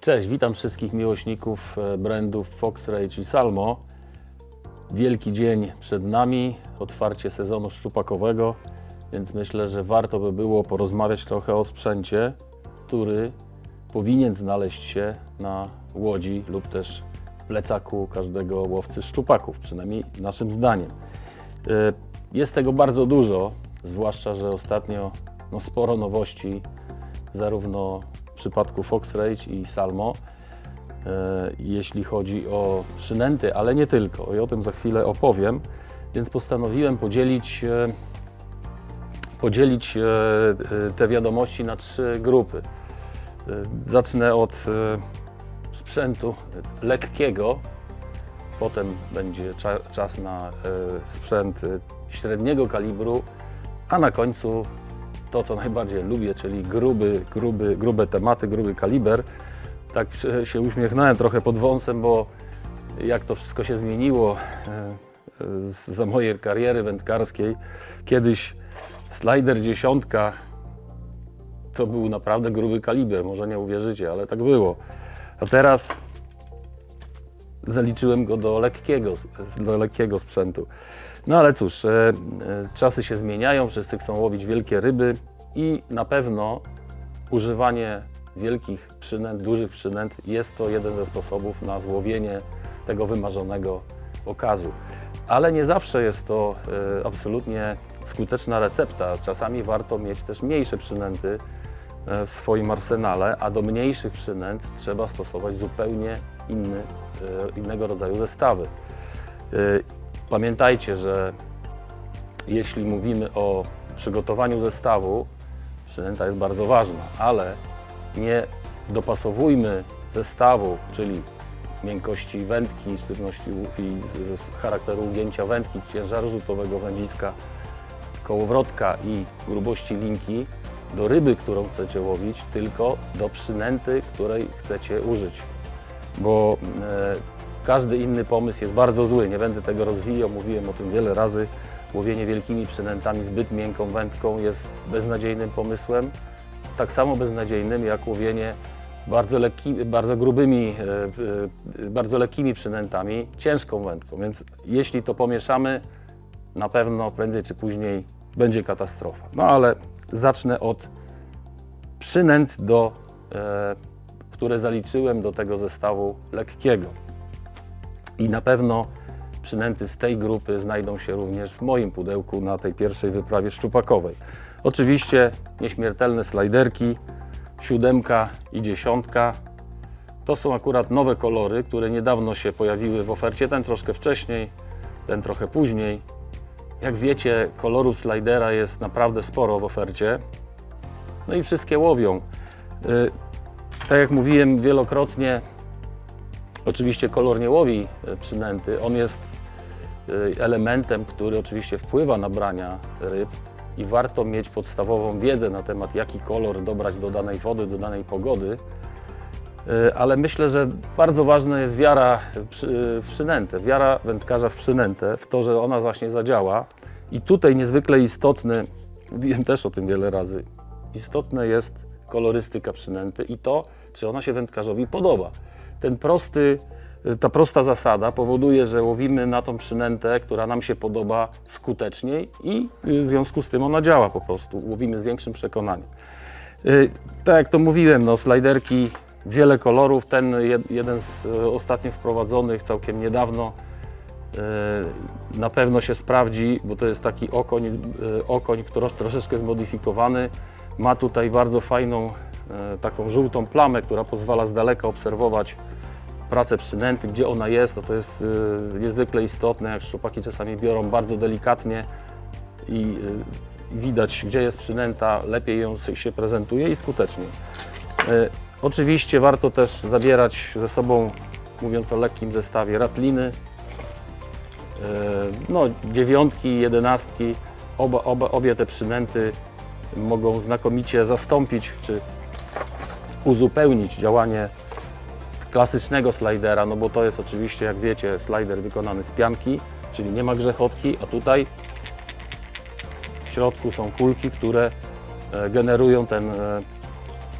Cześć, witam wszystkich miłośników e, brandów Fox Rage i Salmo. Wielki dzień przed nami, otwarcie sezonu szczupakowego, więc myślę, że warto by było porozmawiać trochę o sprzęcie, który powinien znaleźć się na łodzi lub też plecaku każdego łowcy szczupaków, przynajmniej naszym zdaniem. E, Jest tego bardzo dużo, zwłaszcza, że ostatnio no, sporo nowości, zarówno przypadku Fox Rage i Salmo, e, jeśli chodzi o przynęty, ale nie tylko. I o tym za chwilę opowiem. Więc postanowiłem podzielić, e, podzielić e, te wiadomości na trzy grupy. Zacznę od sprzętu lekkiego, potem będzie cza, czas na sprzęt średniego kalibru, a na końcu to, co najbardziej lubię, czyli gruby, gruby, grube tematy, gruby kaliber. Tak się uśmiechnąłem trochę pod wąsem, bo jak to wszystko się zmieniło e, e, za mojej kariery wędkarskiej. Kiedyś slider dziesiątka to był naprawdę gruby kaliber, może nie uwierzycie, ale tak było. A teraz zaliczyłem go do lekkiego, do lekkiego sprzętu. No ale cóż, e, e, czasy się zmieniają, wszyscy chcą łowić wielkie ryby i na pewno używanie wielkich przynęt, dużych przynęt jest to jeden ze sposobów na złowienie tego wymarzonego okazu. Ale nie zawsze jest to e, absolutnie skuteczna recepta. Czasami warto mieć też mniejsze przynęty e, w swoim arsenale, a do mniejszych przynęt trzeba stosować zupełnie inny, e, innego rodzaju zestawy. E, Pamiętajcie, że jeśli mówimy o przygotowaniu zestawu, przynęta jest bardzo ważna, ale nie dopasowujmy zestawu, czyli miękkości wędki, sztywności i charakteru ugięcia wędki, ciężaru rzutowego wędziska, kołowrotka i grubości linki do ryby, którą chcecie łowić, tylko do przynęty, której chcecie użyć. Bo e, każdy inny pomysł jest bardzo zły. Nie będę tego rozwijał, mówiłem o tym wiele razy. Łowienie wielkimi przynętami, zbyt miękką wędką jest beznadziejnym pomysłem. Tak samo beznadziejnym jak łowienie bardzo, lekki, bardzo grubymi, e, e, bardzo lekkimi przynętami, ciężką wędką. Więc jeśli to pomieszamy, na pewno prędzej czy później będzie katastrofa. No ale zacznę od przynęt, do, które zaliczyłem do tego zestawu lekkiego. I na pewno przynęty z tej grupy znajdą się również w moim pudełku na tej pierwszej wyprawie szczupakowej. Oczywiście nieśmiertelne slajderki, siódemka i dziesiątka. To są akurat nowe kolory, które niedawno się pojawiły w ofercie. Ten troszkę wcześniej, ten trochę później. Jak wiecie, kolorów slidera jest naprawdę sporo w ofercie. No i wszystkie łowią. Tak jak mówiłem wielokrotnie, oczywiście kolor nie łowi y, przynęty. On jest y, elementem, który oczywiście wpływa na brania ryb i warto mieć podstawową wiedzę na temat, jaki kolor dobrać do danej wody, do danej pogody. Y, Ale myślę, że bardzo ważna jest wiara w przynętę, wiara wędkarza w przynętę, w to, że ona właśnie zadziała. I tutaj niezwykle istotny, mówiłem też o tym wiele razy, istotne jest kolorystyka przynęty i to, czy ona się wędkarzowi podoba. Ten prosty, ta prosta zasada powoduje, że łowimy na tą przynętę, która nam się podoba skuteczniej i w związku z tym ona działa po prostu. Łowimy z większym przekonaniem. Y, Tak jak to mówiłem, no, slajderki, wiele kolorów. Ten jed, jeden z ostatnio wprowadzonych całkiem niedawno na pewno się sprawdzi, bo to jest taki okoń, okoń troszeczkę zmodyfikowany. Ma tutaj bardzo fajną e, taką żółtą plamę, która pozwala z daleka obserwować pracę przynęty, gdzie ona jest. To jest e, niezwykle istotne, jak szczupaki czasami biorą bardzo delikatnie i y, widać, gdzie jest przynęta, lepiej ją się prezentuje i skuteczniej. E, Oczywiście warto też zabierać ze sobą, mówiąc o lekkim zestawie, ratliny, e, no, dziewiątki, jedenastki. Oba, oba, obie te przynęty mogą znakomicie zastąpić czy uzupełnić działanie klasycznego slidera, no bo to jest oczywiście, jak wiecie, slider wykonany z pianki, czyli nie ma grzechotki, a tutaj w środku są kulki, które e, generują ten e,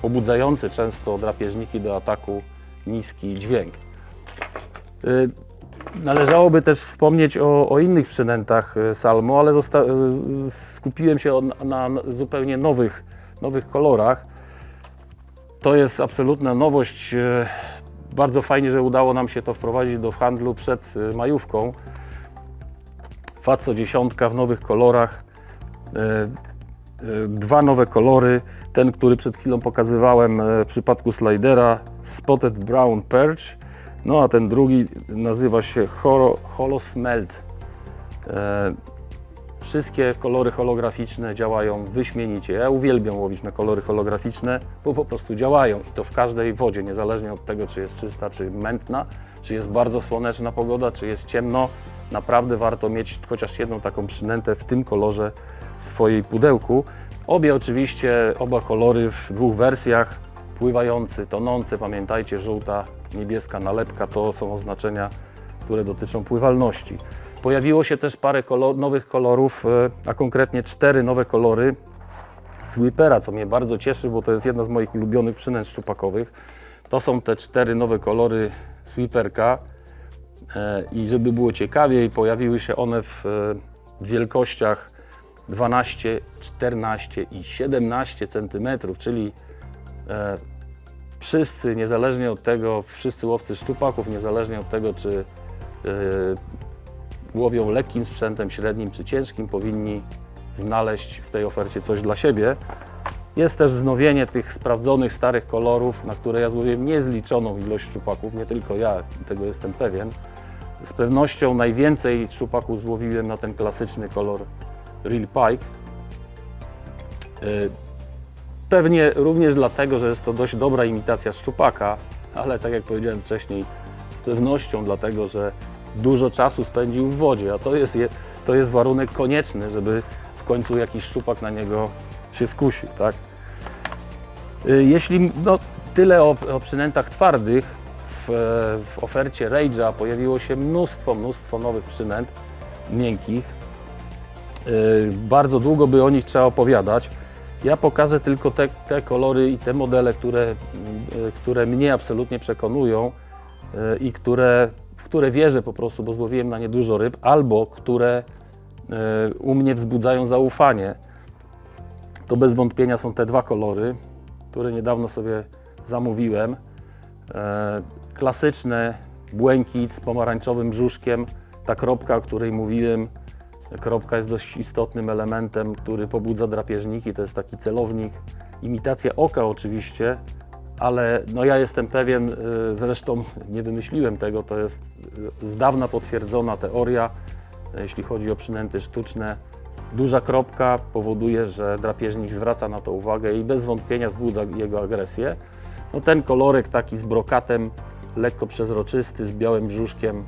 pobudzający często drapieżniki do ataku niski dźwięk. Należałoby też wspomnieć o, o innych przynętach y, Salmo, ale y, skupiłem się na, na zupełnie nowych, nowych kolorach. To jest absolutna nowość. y, Bardzo fajnie, że udało nam się to wprowadzić do handlu przed majówką. Faco dziesiątka w nowych kolorach. Dwa nowe kolory. Ten, który przed chwilą pokazywałem w przypadku slidera, Spotted Brown Perch. No a ten drugi nazywa się Holo, Holo Smelt. E, wszystkie kolory holograficzne działają wyśmienicie. Ja uwielbiam łowić na kolory holograficzne, bo po prostu działają i to w każdej wodzie, niezależnie od tego, czy jest czysta, czy mętna, czy jest bardzo słoneczna pogoda, czy jest ciemno. Naprawdę warto mieć chociaż jedną taką przynętę w tym kolorze w swojej pudełku. Obie oczywiście, oba kolory w dwóch wersjach, pływający, tonący, pamiętajcie, żółta, niebieska nalepka to są oznaczenia, które dotyczą pływalności. Pojawiło się też parę kolor, nowych kolorów, e, a konkretnie cztery nowe kolory Sweepera, co mnie bardzo cieszy, bo to jest jedna z moich ulubionych przynęt szczupakowych. To są te cztery nowe kolory Sweeperka E, i żeby było ciekawiej, pojawiły się one w, e, wielkościach 12, 14 i 17 cm, czyli wszyscy, niezależnie od tego, wszyscy łowcy szczupaków, niezależnie od tego, czy e, łowią lekkim sprzętem, średnim czy ciężkim, powinni znaleźć w tej ofercie coś dla siebie. Jest też wznowienie tych sprawdzonych, starych kolorów, na które ja złowiłem niezliczoną ilość szczupaków, nie tylko ja, tego jestem pewien. Z pewnością najwięcej szczupaków złowiłem na ten klasyczny kolor Real Pike. Pewnie również dlatego, że jest to dość dobra imitacja szczupaka, ale tak jak powiedziałem wcześniej, z pewnością dlatego, że dużo czasu spędził w wodzie, a to jest, je- to jest warunek konieczny, żeby w końcu jakiś szczupak na niego się skusił, tak? Y, Jeśli no, tyle o, o przynętach twardych, w, w ofercie Rage'a pojawiło się mnóstwo, mnóstwo nowych przynęt miękkich. Y, Bardzo długo by o nich trzeba opowiadać. Ja pokażę tylko te, te kolory i te modele, które, y, które mnie absolutnie przekonują y, i które, w które wierzę po prostu, bo złowiłem na nie dużo ryb, albo które y, u mnie wzbudzają zaufanie. To bez wątpienia są te dwa kolory, które niedawno sobie zamówiłem. E, klasyczny błękit z pomarańczowym brzuszkiem, ta kropka, o której mówiłem. Kropka jest dość istotnym elementem, który pobudza drapieżniki. To jest taki celownik, imitacja oka oczywiście, ale no ja jestem pewien, y, zresztą nie wymyśliłem tego, to jest y, z dawna potwierdzona teoria, y, jeśli chodzi o przynęty sztuczne. Duża kropka powoduje, że drapieżnik zwraca na to uwagę i bez wątpienia wzbudza jego agresję. No ten kolorek taki z brokatem, lekko przezroczysty, z białym brzuszkiem,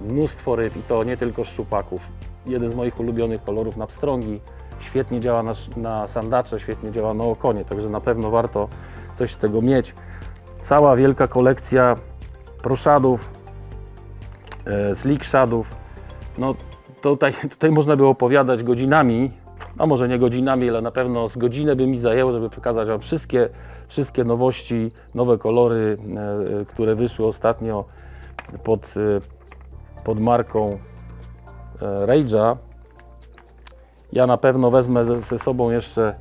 mnóstwo ryb i to nie tylko szczupaków. Jeden z moich ulubionych kolorów na pstrągi. Świetnie działa na, na sandacze, świetnie działa na okonie, także na pewno warto coś z tego mieć. Cała wielka kolekcja proszadów, e, slickshadów. No tutaj, tutaj można by opowiadać godzinami, a może nie godzinami, ale na pewno z godzinę by mi zajęło, żeby pokazać Wam wszystkie, wszystkie nowości, nowe kolory, e, e, które wyszły ostatnio pod, e, pod marką Rage'a. Ja na pewno wezmę ze, ze sobą jeszcze,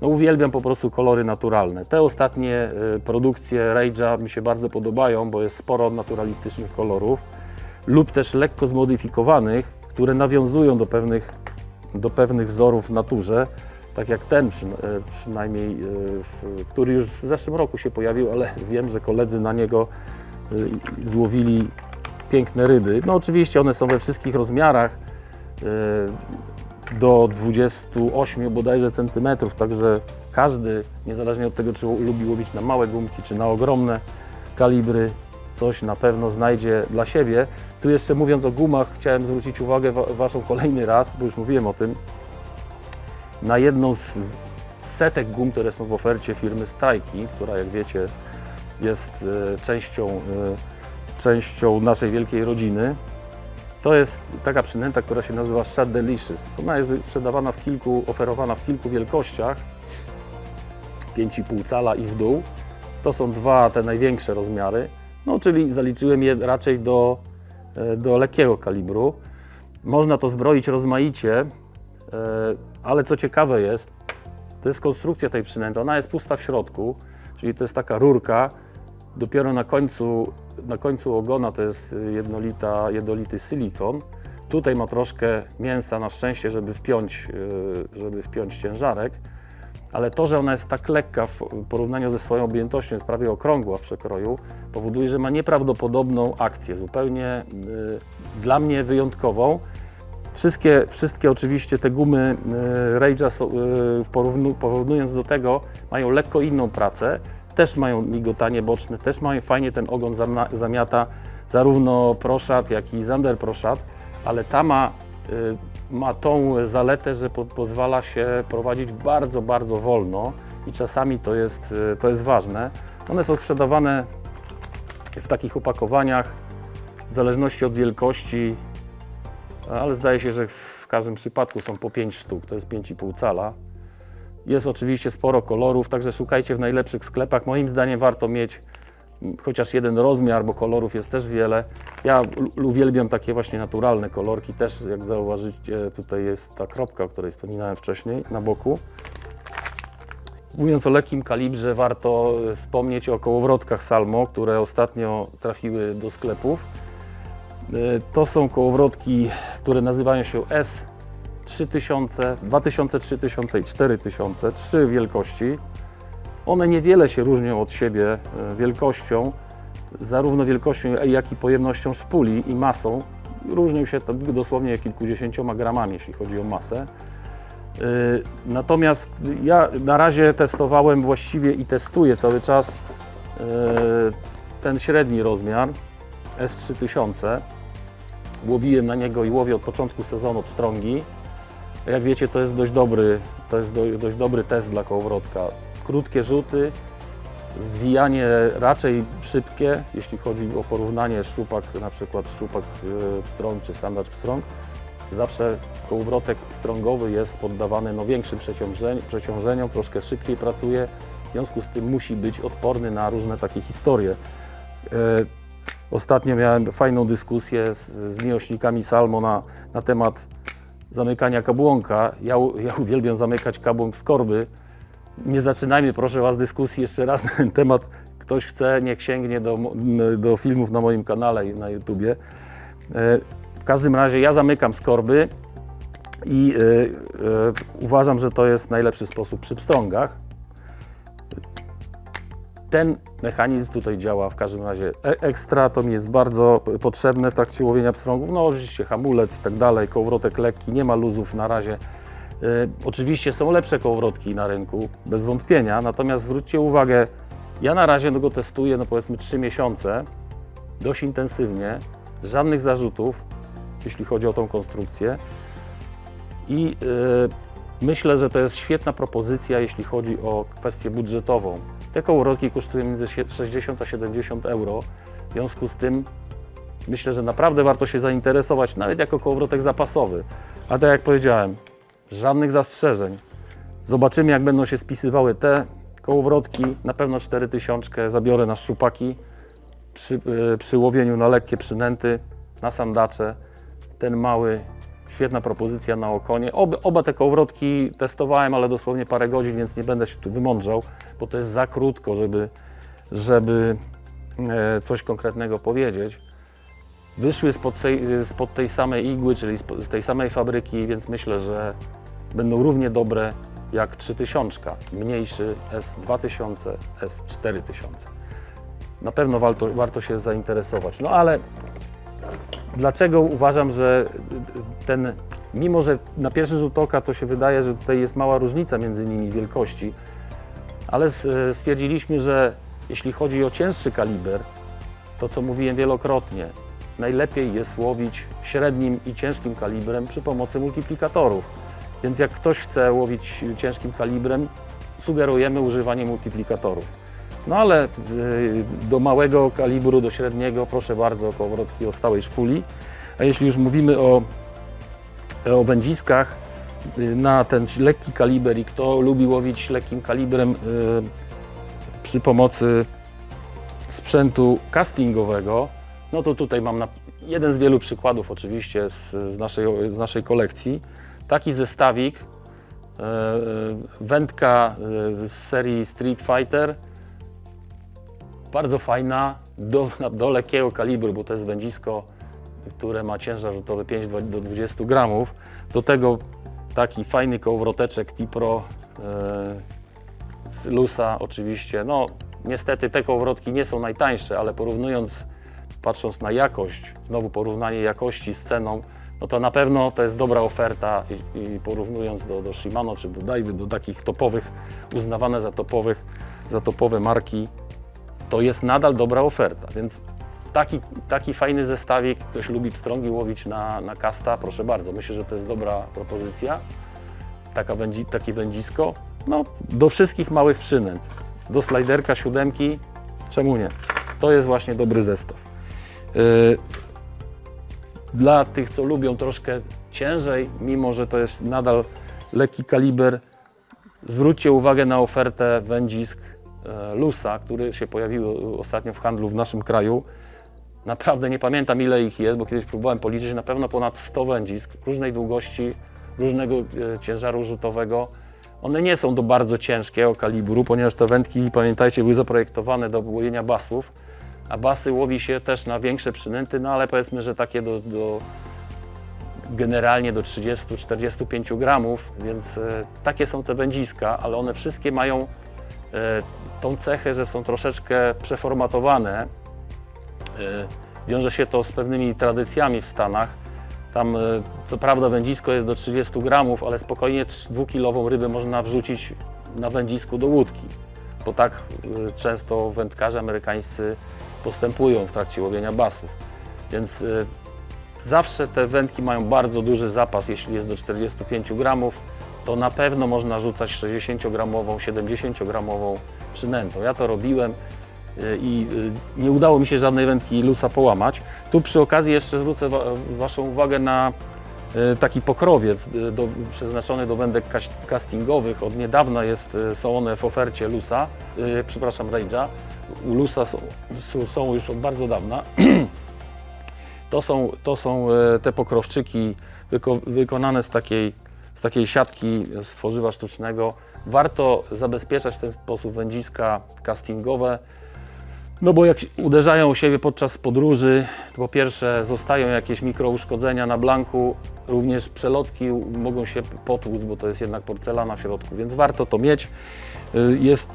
no uwielbiam po prostu kolory naturalne. Te ostatnie y, produkcje Rage'a mi się bardzo podobają, bo jest sporo naturalistycznych kolorów lub też lekko zmodyfikowanych, które nawiązują do pewnych, do pewnych wzorów w naturze, tak jak ten e, przynajmniej, e, który już w zeszłym roku się pojawił, ale wiem, że koledzy na niego e, złowili piękne ryby. No oczywiście one są we wszystkich rozmiarach, e, do 28 bodajże centymetrów, także każdy, niezależnie od tego, czy lubi łowić na małe gumki, czy na ogromne kalibry, coś na pewno znajdzie dla siebie. Tu jeszcze mówiąc o gumach, chciałem zwrócić uwagę wa Waszą kolejny raz, bo już mówiłem o tym, na jedną z setek gum, które są w ofercie firmy Strajki, która jak wiecie jest e, częścią, e, częścią naszej wielkiej rodziny. To jest taka przynęta, która się nazywa Shad Delicious. Ona jest sprzedawana w kilku, oferowana w kilku wielkościach. 5,5 cala i w dół. To są dwa te największe rozmiary. No, czyli zaliczyłem je raczej do, e, do lekkiego kalibru. Można to zbroić rozmaicie, e, ale co ciekawe jest, to jest konstrukcja tej przynęty. Ona jest pusta w środku, czyli to jest taka rurka. Dopiero na końcu, na końcu ogona to jest jednolita, jednolity silikon. Tutaj ma troszkę mięsa na szczęście, żeby wpiąć, e, żeby wpiąć ciężarek. Ale to, że ona jest tak lekka w porównaniu ze swoją objętością, jest prawie okrągła w przekroju, powoduje, że ma nieprawdopodobną akcję, zupełnie y, dla mnie wyjątkową. Wszystkie, wszystkie oczywiście te gumy y, Rage'a y, porównując do tego mają lekko inną pracę, też mają migotanie boczne, też mają fajnie ten ogon zamiata zarówno Proszat, jak i Zander Proszat, ale ta ma, y, ma tą zaletę, że po, pozwala się prowadzić bardzo, bardzo wolno i czasami to jest, y, to jest ważne. One są sprzedawane w takich opakowaniach w zależności od wielkości, ale zdaje się, że w każdym przypadku są po 5 sztuk, to jest 5,5 cala. Jest oczywiście sporo kolorów, także szukajcie w najlepszych sklepach. Moim zdaniem warto mieć chociaż jeden rozmiar, bo kolorów jest też wiele. Ja uwielbiam takie właśnie naturalne kolorki. Też, jak zauważycie, tutaj jest ta kropka, o której wspominałem wcześniej, na boku. Mówiąc o lekkim kalibrze, warto e, wspomnieć o kołowrotkach Salmo, które ostatnio trafiły do sklepów. E, To są kołowrotki, które nazywają się S3000, 2000, 3000 i 4000, trzy wielkości. One niewiele się różnią od siebie e, wielkością, zarówno wielkością, jak i pojemnością szpuli i masą. Różnią się to dosłownie kilkudziesięcioma gramami, jeśli chodzi o masę. Y, Natomiast ja na razie testowałem właściwie i testuję cały czas y, ten średni rozmiar S3000. Łowiłem na niego i łowię od początku sezonu pstrągi. Jak wiecie, to jest dość dobry, to jest do, dość dobry test dla kołowrotka. Krótkie rzuty, zwijanie raczej szybkie, jeśli chodzi o porównanie szczupak, na przykład szczupak y, pstrąg czy sandacz pstrąg. Zawsze kołowrotek pstrągowy jest poddawany no, większym przeciążeniom, troszkę szybciej pracuje, w związku z tym musi być odporny na różne takie historie. E, Ostatnio miałem fajną dyskusję z, z miłośnikami Salmo na temat zamykania kabłonka. Ja, ja uwielbiam zamykać kabłąk z korby. Nie zaczynajmy proszę Was dyskusji jeszcze raz na ten temat. Ktoś chce, niech sięgnie do, do filmów na moim kanale i na YouTubie. E, W każdym razie ja zamykam z korby i e, e, uważam, że to jest najlepszy sposób przy pstrągach. Ten mechanizm tutaj działa w każdym razie e- ekstra, to mi jest bardzo potrzebne w trakcie łowienia pstrągów. No oczywiście hamulec i tak dalej, kołowrotek lekki, nie ma luzów na razie. E, oczywiście są lepsze kołowrotki na rynku, bez wątpienia, natomiast zwróćcie uwagę, ja na razie no go testuję, no powiedzmy 3 miesiące, dość intensywnie, żadnych zarzutów, jeśli chodzi o tą konstrukcję. I e, myślę, że to jest świetna propozycja, jeśli chodzi o kwestię budżetową. Te kołowrotki kosztują między sie- 60 a 70 euro. W związku z tym myślę, że naprawdę warto się zainteresować, nawet jako kołowrotek zapasowy. A tak jak powiedziałem, żadnych zastrzeżeń. Zobaczymy, jak będą się spisywały te kołowrotki. Na pewno 4000 zabiorę na szczupaki przy, e, przy łowieniu na lekkie przynęty, na sandacze. Ten mały, świetna propozycja na okonie. Oba, oba te kołowrotki testowałem, ale dosłownie parę godzin, więc nie będę się tu wymądrzał, bo to jest za krótko, żeby, żeby e, coś konkretnego powiedzieć. Wyszły spod spod tej samej igły, czyli z tej samej fabryki, więc myślę, że będą równie dobre jak 3000, mniejszy S2000, S4000 na pewno warto, warto się zainteresować. No ale dlaczego uważam, że ten, mimo że na pierwszy rzut oka to się wydaje, że tutaj jest mała różnica między nimi wielkości, ale s- stwierdziliśmy, że jeśli chodzi o cięższy kaliber, to co mówiłem wielokrotnie, najlepiej jest łowić średnim i ciężkim kalibrem przy pomocy multiplikatorów. Więc jak ktoś chce łowić ciężkim kalibrem, sugerujemy używanie multiplikatorów. No ale y, do małego kalibru, do średniego, proszę bardzo, kołowrotki o stałej szpuli. A jeśli już mówimy o, o wędziskach, y, na ten lekki kaliber i kto lubi łowić lekkim kalibrem y, przy pomocy sprzętu castingowego, no to tutaj mam jeden z wielu przykładów oczywiście z, z, naszej, z naszej kolekcji. Taki zestawik, e, e, wędka e, z serii Street Fighter, bardzo fajna, do, do lekkiego kalibru, bo to jest wędzisko, które ma ciężar rzutowy 5 do do 20 gramów. Do tego taki fajny kołowroteczek T-Pro e, z Lusa oczywiście. No niestety te kołowrotki nie są najtańsze, ale porównując, patrząc na jakość, znowu porównanie jakości z ceną, no to na pewno to jest dobra oferta i, i porównując do, do Shimano czy do Daiwy, do takich topowych, uznawane za topowych, za topowe marki, to jest nadal dobra oferta, więc taki, taki fajny zestawik, ktoś lubi pstrągi łowić na, na kasta, proszę bardzo, myślę, że to jest dobra propozycja, Taka wędzi, takie wędzisko, no do wszystkich małych przynęt, do slajderka, siódemki, czemu nie? To jest właśnie dobry zestaw. Yy, dla tych, co lubią troszkę ciężej, mimo że to jest nadal lekki kaliber, zwróćcie uwagę na ofertę wędzisk e, Lusa, które się pojawiły ostatnio w handlu w naszym kraju. Naprawdę nie pamiętam ile ich jest, bo kiedyś próbowałem policzyć, na pewno ponad 100 wędzisk różnej długości, różnego e, ciężaru rzutowego. One nie są do bardzo ciężkiego kalibru, ponieważ te wędki, pamiętajcie, były zaprojektowane do łowienia basów, a basy łowi się też na większe przynęty, no ale powiedzmy, że takie do, do generalnie do 30-45 gramów, więc e, takie są te wędziska, ale one wszystkie mają e, tą cechę, że są troszeczkę przeformatowane. E, wiąże się to z pewnymi tradycjami w Stanach. Tam e, co prawda wędzisko jest do 30 gramów, ale spokojnie 2-kilową rybę można wrzucić na wędzisku do łódki, bo tak e, często wędkarze amerykańscy postępują w trakcie łowienia basów. Więc Zawsze te wędki mają bardzo duży zapas, jeśli jest do 45 gramów, to na pewno można rzucać 60-gramową, 70-gramową przynętą. Ja to robiłem y, i y, nie udało mi się żadnej wędki lusa połamać. Tu przy okazji jeszcze zwrócę wa Waszą uwagę na y, taki pokrowiec y, do, przeznaczony do wędek castingowych. Od niedawna jest, y, są one w ofercie lusa, y, przepraszam, Rage'a. U lusa są, są- już od bardzo dawna. To są, to są te pokrowczyki wyko, wykonane z takiej, z takiej siatki z tworzywa sztucznego. Warto zabezpieczać w ten sposób wędziska castingowe, no bo jak uderzają siebie podczas podróży, to po pierwsze zostają jakieś mikrouszkodzenia na blanku, również przelotki mogą się potłuc, bo to jest jednak porcelana w środku, więc warto to mieć. Y, Jest,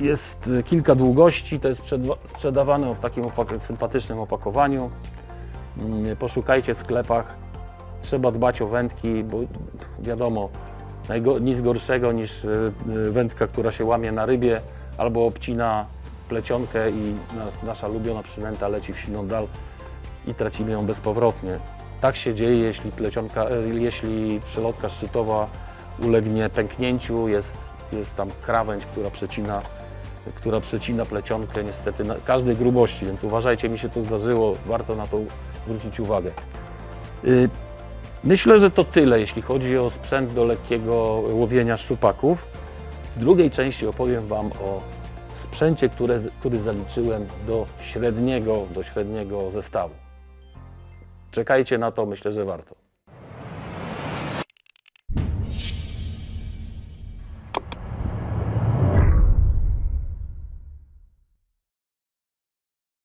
jest kilka długości, to jest sprzedawane w takim opak- sympatycznym opakowaniu. Mm, Poszukajcie w sklepach. Trzeba dbać o wędki, bo wiadomo, nic gorszego niż y, y, wędka, która się łamie na rybie albo obcina plecionkę i nas, nasza ulubiona przynęta leci w silną dal i tracimy ją bezpowrotnie. Tak się dzieje, jeśli plecionka, e, jeśli przelotka szczytowa ulegnie pęknięciu, jest, jest tam krawędź, która przecina, która przecina plecionkę niestety na każdej grubości, więc uważajcie, mi się to zdarzyło, warto na to zwrócić uwagę. Y, Myślę, że to tyle, jeśli chodzi o sprzęt do lekkiego łowienia szczupaków. W drugiej części opowiem Wam o sprzęcie, które, który zaliczyłem do średniego, do średniego zestawu. Czekajcie na to, myślę, że warto.